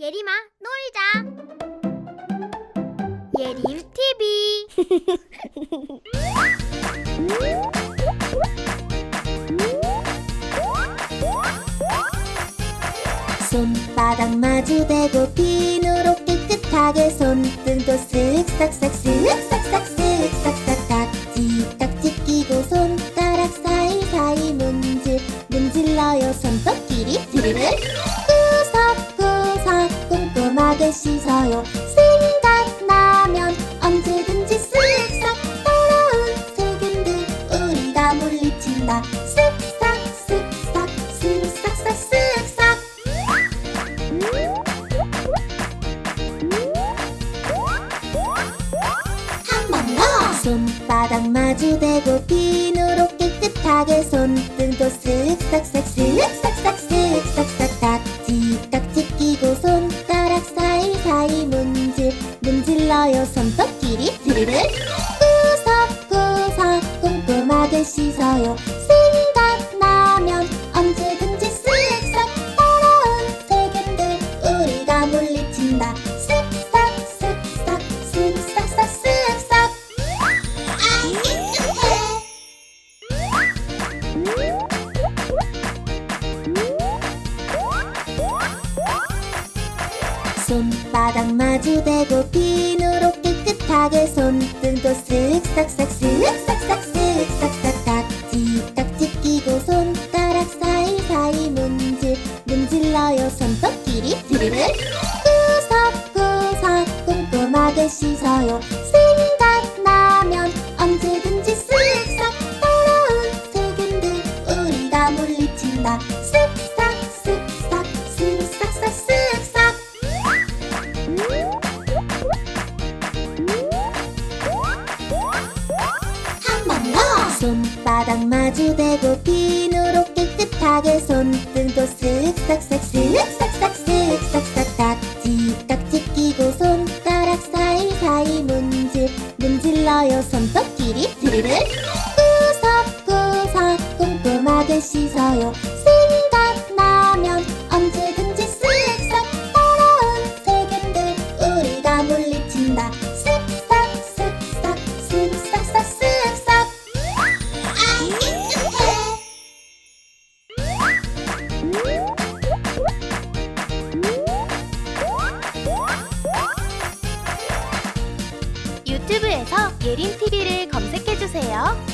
예림아, 놀자. 예림 TV. 손바닥 마주대고 비누로 깨끗하게 손등도 쓱싹싹 쓱 싹싹 쓱싹싹 깍지 깍지 끼고 손가락 사이사이 문질 문질러요 손톱끼리 구석구석 꼼꼼하게 씻어요. 생각 나면 언제든지 쓱싹 더러운 세균들 우리가 물리친다. 쓱싹 쓱싹 쓱싹싹 쓱싹. 한 번 더! 손바닥 마주대고 비누로 깨끗하게 손등도 쓱싹싹 쓱싹싹 사이사이 문질 문질러요. 손톱끼리 드르르 구석구석 꼼꼼하게 씻어요. 생각나면 언제든지 쓱싹 더러운 세균들 우리가 물리친다. 쓱싹 쓱싹 쓱싹싹 쓱싹. 아 깨끗해 손바닥 마주대고 비누로 깨끗하게 손등도 쓱싹싹 쓱싹싹 쓱싹싹 깍지 깍지 끼고 손가락 사이사이 문질 문질러요. 손톱끼리 드르르 구석구석 꼼꼼하게 씻어요. 생각나면 언제든지 쓱싹 더러운 세균들 우리가 물리친다. 쓱 손바닥 마주대고 비누로 깨끗하게 손등도 쓱싹싹 쓱싹싹 쓱싹싹 깍지 깍지 끼고 손가락 사이사이 문질 문질러요. 손톱끼리 드르르. 구석구석 꼼꼼하게 씻어요 유튜브에서 예림 TV를 검색해 주세요.